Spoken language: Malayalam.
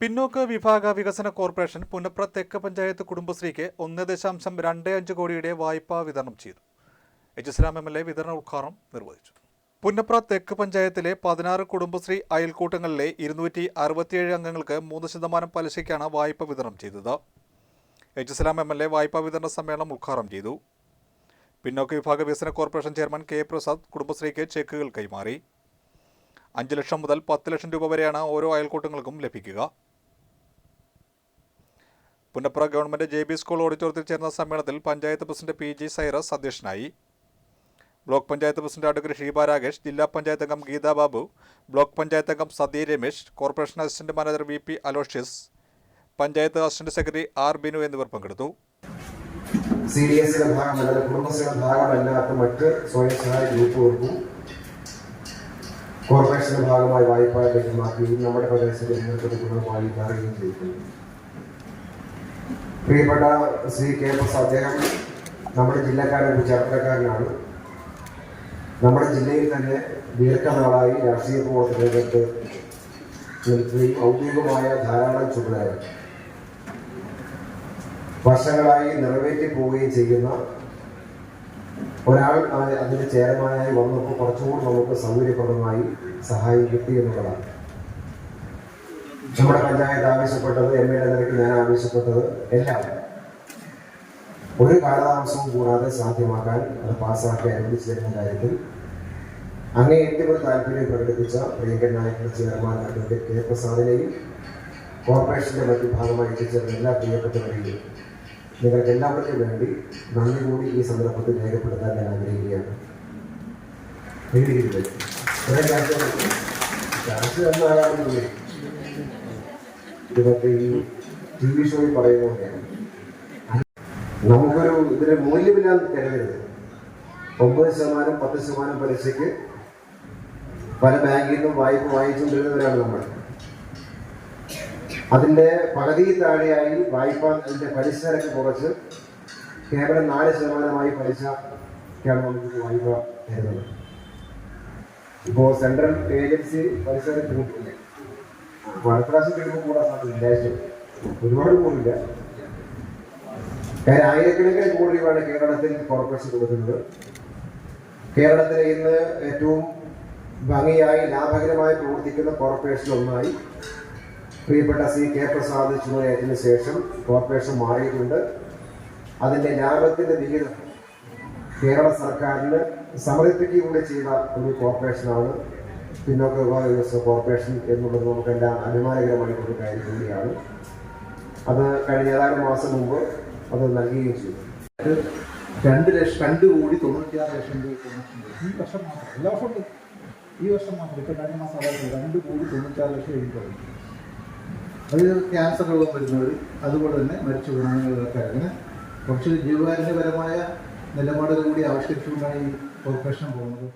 പിന്നോക്ക വിഭാഗ വികസന കോർപ്പറേഷൻ പുനപ്ര തെക്ക് പഞ്ചായത്ത് കുടുംബശ്രീക്ക് ഒന്ന് ദശാംശം രണ്ട് അഞ്ച് കോടിയുടെ വായ്പ വിതരണം ചെയ്തു. H Islam M L A വിതരണ ഉദ്ഘാടനം നിർവഹിച്ചു. പുന്നപ്ര തെക്ക് പഞ്ചായത്തിലെ പതിനാറ് കുടുംബശ്രീ അയൽക്കൂട്ടങ്ങളിലെ ഇരുന്നൂറ്റി അറുപത്തിയേഴ് അംഗങ്ങൾക്ക് മൂന്ന് ശതമാനം പലിശയ്ക്കാണ് വായ്പ വിതരണം ചെയ്തത്. H Islam M L A വായ്പാ വിതരണ സമ്മേളനം ഉദ്ഘാടനം ചെയ്തു. പിന്നോക്ക വിഭാഗ വികസന കോർപ്പറേഷൻ ചെയർമാൻ കെ. പ്രസാദ് കുടുംബശ്രീക്ക് ചെക്കുകൾ കൈമാറി. അഞ്ച് ലക്ഷം മുതൽ പത്ത് ലക്ഷം രൂപ വരെയാണ് ഓരോ അയൽക്കൂട്ടങ്ങൾക്കും ലഭിക്കുക. Punnapra government J B school ഓഡിറ്റോറിയത്തിൽ ചേർന്ന സമ്മേളനത്തിൽ panchayat president P G Cyrus അധ്യക്ഷനായി. Block panchayat president advocate Sheeba Rakesh ജില്ലാ പഞ്ചായത്ത് അംഗം ഗീതാ ബാബു ബ്ലോക്ക് പഞ്ചായത്ത് അംഗം Sathi Ramesh corporation assistant manager V P Aloysius panchayat assistant secretary R Binu എന്നിവർ പങ്കെടുത്തു. സി കോർപ്പറേഷന്റെ ഭാഗമായി വായ്പ ലഭ്യമാക്കുകയും നമ്മുടെ പ്രദേശത്തെ ഗുണമായി മാറുകയും ചെയ്തിട്ടുണ്ട് പ്രിയപ്പെട്ട ശ്രീ കെ എസ് അദ്ദേഹം നമ്മുടെ ജില്ലക്കാരൻ ചരിത്രക്കാരനാണ് നമ്മുടെ ജില്ലയിൽ തന്നെ ദീർഘനാളായി രാഷ്ട്രീയ പ്രവർത്തനങ്ങൾക്ക് നിൽക്കുകയും ഔദ്യോഗികമായ ധാരാളം ചുമതലകൾ. വർഷങ്ങളായി നിറവേറ്റി പോവുകയും ചെയ്യുന്ന ഒരാൾ അതിന് ചെയർമാനായി വന്നപ്പോൾ കുറച്ചുകൂടി നമുക്ക് സൗകര്യപ്രദമായി സഹായം കിട്ടി എന്നുള്ളതാണ്. നമ്മുടെ പഞ്ചായത്ത് ആവശ്യപ്പെട്ടത് എം എൽ എ നിലയ്ക്ക് ഞാൻ ആവശ്യപ്പെട്ടത് എല്ലാം. ഒരു കാലതാമസവും കൂടാതെ സാധ്യമാക്കാൻ അത് പാസ്സാക്കി അനുവദിച്ചു തരുന്ന കാര്യത്തിൽ അങ്ങേയറ്റം ഒരു താല്പര്യം പ്രകടിപ്പിച്ച പ്രിയങ്കരനായിട്ടുള്ള ചെയർമാൻ അഡ്വക്കേറ്റ് കെ പ്രസാദിനെയും കോർപ്പറേഷന്റെ മറ്റു ഭാഗമായി എത്തിച്ചേർന്ന എല്ലാ പ്രിയപ്പെട്ടവരെയും നിങ്ങൾക്ക് എല്ലാവർക്കും വേണ്ടി നന്ദി കൂടി ഈ സന്ദർഭത്തിൽ രേഖപ്പെടുത്താൻ ഞാൻ ആഗ്രഹിക്കുകയാണ്. ചർച്ച എന്നാകാറുന്നില്ലേ ഇതൊക്കെ ഈ ടി വി ഷോയിൽ പറയുന്നതൊക്കെയാണ് നമുക്കൊരു ഇതിന് മൂല്യമില്ലാന്ന് കരുതരുത്. ഒമ്പത് ശതമാനം പത്ത് ശതമാനം പലിശയ്ക്ക് പല ബാങ്കിൽ നിന്നും വായ്പ വാങ്ങിച്ചുകൊണ്ടിരുന്നവരാണ് നമ്മൾ. അതിന്റെ പകുതി താഴെയായി വായ്പ അതിന്റെ പലിശ നിരക്ക് കുറച്ച് കേവലം നാല് ശതമാനമായി പലിശക്കാണ് നമുക്ക് വായ്പ തരുന്നത്. ഇപ്പോ സെൻട്രൽ ഏജൻസി പലിശ നിരക്ക് കൂട്ടില്ലേ ഒരുപാട് കൂടില്ല കാര്യം ആയിരക്കണക്കിന് കോടി രൂപയാണ് കേരളത്തിൽ കോർപ്പറേഷൻ കൊടുക്കുന്നത് കേരളത്തിലെ ഇന്ന് ഏറ്റവും ഭംഗിയായി ലാഭകരമായി പ്രവർത്തിക്കുന്ന കോർപ്പറേഷൻ ഒന്നായി. പ്രിയപ്പെട്ട സി കെ പ്രസാദ് ചുമതലയേറ്റതിനു ശേഷം കോർപ്പറേഷൻ മാറിയിട്ടുണ്ട്. അതിന്റെ ലാഭത്തിന്റെ വിഹിതം കേരള സർക്കാരിന് സമർപ്പിക്കുകയും കൂടെ ചെയ്ത ഒരു കോർപ്പറേഷനാണ് പിന്നോക്ക വിഭാഗ വികസന കോർപ്പറേഷൻ എന്നുള്ളത് നമുക്കെല്ലാം അഭിമാനകരമായിട്ടുള്ള കാര്യം കൂടിയാണ്. അത് കഴിഞ്ഞ ഏതാനും മാസം മുമ്പ് അത് നൽകുകയും ചെയ്തു. രണ്ട് ലക്ഷം രണ്ട് കോടി തൊണ്ണൂറ്റിയാറ് ലക്ഷം രൂപ. ഈ വർഷം മാത്രം എല്ലാ വർഷവും. ഈ വർഷം മാത്രം ഇപ്പം കഴിഞ്ഞ മാസം അതായത് രണ്ട് കോടി തൊണ്ണൂറ്റാറ് ലക്ഷം എഴുതി അത് ക്യാൻസർ രോഗം വരുന്നവർ അതുപോലെ തന്നെ മരിച്ചു ഗുണങ്ങളൊക്കെ അങ്ങനെ കുറച്ച് ജീവകാരുണ്യപരമായ നിലപാടുകൾ കൂടി ആവിഷ്കരിച്ചുകൊണ്ടാണ് ഈ കോർപ്പറേഷൻ പോകുന്നത്.